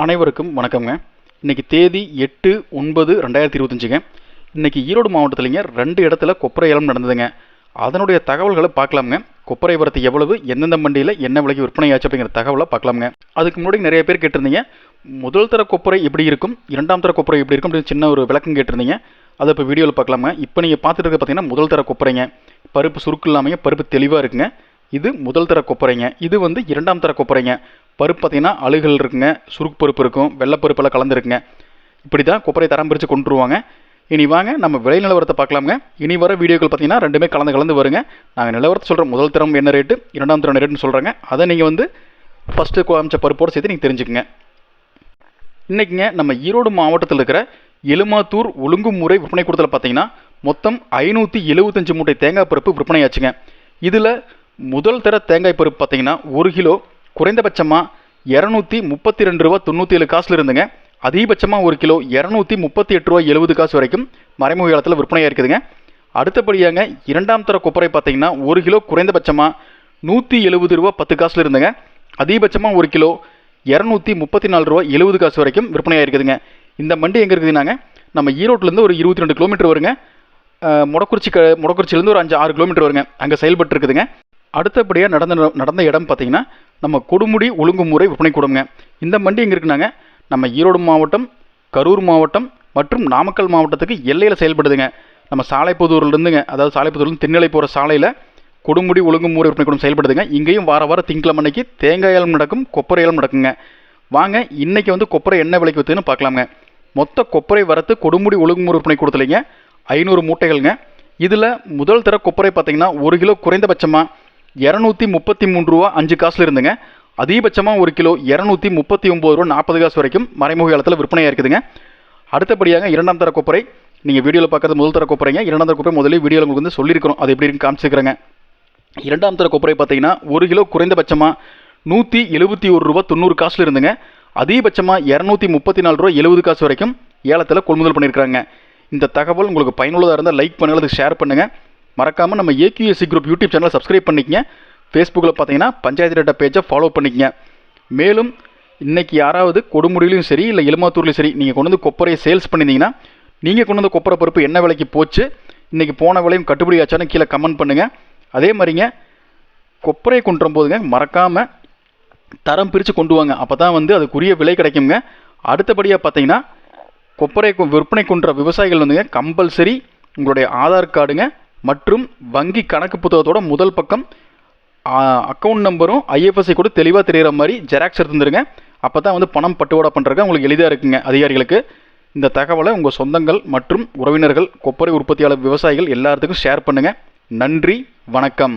அனைவருக்கும் வணக்கம்ங்க. இன்னைக்கு தேதி எட்டு ஒன்பது ரெண்டாயிரத்தி இருபத்தஞ்சுங்க. இன்றைக்கி ஈரோடு மாவட்டத்துலைங்க ரெண்டு இடத்துல கொப்பரை ஏலம் நடந்ததுங்க. அதனுடைய தகவல்களை பார்க்கலாமுங்க. கொப்பரை வரத்து எவ்வளவு எந்தெந்த மண்டியில் என்ன விலைக்கு விற்பனை ஆச்சு அப்படிங்கிற தகவலை பார்க்கலாமுங்க. அதுக்கு முன்னாடி நிறைய பேர் கேட்டிருந்தீங்க. முதல் தர கொப்பரை எப்படி இருக்கும் இரண்டாம் தர கொப்பரை எப்படி இருக்கும் அப்படின்னு சின்ன ஒரு விளக்கம் கேட்டிருந்தீங்க. அதை இப்போ வீடியோவில் பார்க்கலாமுங்க. இப்போ நீங்கள் பார்த்துட்டு இருக்க பார்த்தீங்கன்னா முதல் தர கொப்பரைங்க. பருப்பு சுருக்கு இல்லாமல் பருப்பு தெளிவாக இருக்குங்க. இது முதல் தர கொப்பரைங்க. இது வந்து இரண்டாம் தர கொப்பரைங்க. பருப்பு பார்த்தீங்கன்னா அழுகல் இருக்குங்க. சுருக்கு பருப்பு இருக்கும். வெள்ளைப்பருப்பெல்லாம் கலந்துருக்குங்க. இப்படி தான் கொப்பரை தரம் பிரித்து கொண்டுருவாங்க. இனி வாங்க நம்ம விலை நிலவரத்தை பார்க்கலாமுங்க. இனி வர வீடியோக்கள் பார்த்தீங்கன்னா ரெண்டுமே கலந்து கலந்து வருங்க. நாங்கள் நிலவரத்தை சொல்கிறோம் முதல் தரம் என்ன ரேட்டு இரண்டாம் தரம் ரேட்டுன்னு சொல்கிறாங்க அதை நீங்கள் வந்து ஃபஸ்ட்டு காமிச்ச பருப்போடு சேர்த்து நீங்கள் தெரிஞ்சுக்குங்க. இன்றைக்கிங்க நம்ம ஈரோடு மாவட்டத்தில் இருக்கிற எலுமாத்தூர் ஒழுங்குமுறை விற்பனை கூடத்தில் பார்த்தீங்கன்னா மொத்தம் ஐநூற்றி எழுபத்தஞ்சு மூட்டை தேங்காய் பருப்பு விற்பனையாச்சுங்க. இதில் முதல் தர தேங்காய் பருப்பு பார்த்தீங்கன்னா ஒரு கிலோ குறைந்தபட்சமாக இரநூத்தி முப்பத்தி ரெண்டு ரூபா தொண்ணூற்றி ஏழு காசுல இருந்துங்க. அதிகபட்சமாக ஒரு கிலோ இரநூத்தி முப்பத்தி எட்டு ரூபா எழுபது காசு வரைக்கும் மறைமுக காலத்தில் விற்பனையாக இருக்குதுங்க. அடுத்தபடியாங்க இரண்டாம் தர கொப்பரை பார்த்தீங்கன்னா ஒரு கிலோ குறைந்தபட்சமாக நூற்றி எழுபது ரூபா பத்து காசுல இருந்துங்க. அதிகபட்சமாக ஒரு கிலோ இரநூத்தி முப்பத்தி நாலு ரூபா எழுபது காசு வரைக்கும் விற்பனையாக இருக்குதுங்க. இந்த மண்டி எங்கே இருக்குதுனாங்க? நம்ம ஈரோட்டிலேருந்து ஒரு இருபத்தி ரெண்டு கிலோமீட்டர் வருங்க. முடக்குறிச்சி க முடக்குறிச்சிலேருந்து ஒரு அஞ்சு ஆறு கிலோமீட்டர் வருங்க. அங்கே செயல்பட்டு இருக்குதுங்க அடுத்தபடியாக நடந்த நடந்த இடம் பார்த்தீங்கன்னா நம்ம கொடுமுடி ஒழுங்குமுறை விற்பனை கூடங்க இந்த மண்டி எங்கே இருக்குனாங்க? நம்ம ஈரோடு மாவட்டம் கரூர் மாவட்டம் மற்றும் நாமக்கல் மாவட்டத்துக்கு எல்லையில் செயல்படுதுங்க. நம்ம சாலைப்புதூர்லேருந்துங்க அதாவது சாலைப்புதூர்லேருந்து தென்னிலை போகிற சாலையில் கொடுமுடி ஒழுங்குமுறை விற்பனை கூடம் செயல்படுதுங்க. இங்கேயும் வார வாரம் திங்கக்கிழமை அன்னைக்கு தேங்காய் ஏலம் நடக்கும் கொப்பரை ஏலம் நடக்குங்க. வாங்க இன்னைக்கு வந்து கொப்பரை என்ன விலைக்கு விற்றுன்னு பார்க்கலாங்க மொத்த கொப்பரை வரத்து கொடுமுடி ஒழுங்குமுறை விற்பனை கொடுத்துலைங்க ஐநூறு மூட்டைகள்ங்க. இதில் முதல் தர கொப்பரை பார்த்தீங்கன்னா ஒரு கிலோ குறைந்தபட்சமாக இரநூத்தி முப்பத்தி மூணு ரூபா அஞ்சு காசில் இருந்துங்க. அதிகபட்சமாக ஒரு கிலோ இரநூத்தி முப்பத்தி ஒம்பது ரூபா நாற்பது காசு வரைக்கும் மறைமுக காலத்தில் விற்பனையாக இருக்குதுங்க. அடுத்தபடியாக இரண்டாம் தர கொப்பரை நீங்கள் வீடியோவில் பார்க்குறது முதல் தர கொப்பரைங்க. இரண்டாம் தர கொப்பரை முதலே வீடியோவில் உங்களுக்கு வந்து சொல்லியிருக்கிறோம். அது எப்படி இருக்குன்னு காமிச்சிக்கிறேங்க. இரண்டாம் தர கொப்பரை பார்த்தீங்கன்னா ஒரு கிலோ குறைந்தபட்சமாக நூற்றி எழுபத்தி ஒரு ரூபா தொண்ணூறு காசில் இருந்துங்க. அதிகபட்சமாக இரநூத்தி முப்பத்தி நாலு ரூபா எழுபது காசு வரைக்கும் ஏலத்தில் கொள்முதல் பண்ணியிருக்கிறாங்க. இந்த தகவல் உங்களுக்கு பயனுள்ளதாக இருந்தால் லைக் பண்ணுங்கள் அதுக்கு ஷேர் பண்ணுங்கள் மறக்காமல் நம்ம ஏகிஎஸ்சி குரூப் யூடியூப் சேனலை சப்ஸ்கிரைப் பண்ணிக்கங்க. ஃபேஸ்புக்கில் பார்த்தீங்கன்னா பஞ்சாயத்து டேட்டா பேஜை ஃபாலோ பண்ணிக்கங்க. மேலும் இன்றைக்கி யாராவது கொடுமுடியிலையும் சரி இல்லை எலுமாத்தூர்லையும் சரி நீங்கள் கொண்டு வந்து கொப்பரையை சேல்ஸ் பண்ணியிருந்தீங்கன்னா நீங்கள் கொண்டு வந்து கொப்பரை பருப்பு என்ன விலைக்கு போச்சு இன்றைக்கி போன விலையும் கட்டுப்படி ஆச்சான்னு கீழே கமெண்ட் பண்ணுங்கள் அதே மாதிரிங்க கொப்பரையை கொண்டு வரும்போதுங்க மறக்காமல் தரம் பிரித்து கொண்டு வாங்க. அப்போ தான் வந்து அதுக்குரிய விலை கிடைக்குங்க. அடுத்தபடியாக பார்த்தீங்கன்னா கொப்பரை விற்பனை கொன்ற விவசாயிகள் வந்துங்க கம்பல்சரி உங்களுடைய ஆதார் கார்டுங்க மற்றும் வங்கி கணக்கு புத்தகத்தோட முதல் பக்கம் அக்கௌண்ட் நம்பரும் ஐஎஃப்எஸ்சி கூட தெளிவாக தெரிகிற மாதிரி ஜெராக்ஸ் எடுத்துருந்துருங்க. அப்போ தான் வந்து பணம் பட்டுவாடா பண்ணுறதுக்கு உங்களுக்கு எளிதாக இருக்குங்க அதிகாரிகளுக்கு. இந்த தகவலை உங்கள் சொந்தங்கள் மற்றும் உறவினர்கள் கொப்பரை உற்பத்தியாளர் விவசாயிகள் எல்லாத்துக்கும் ஷேர் பண்ணுங்கள் நன்றி வணக்கம்.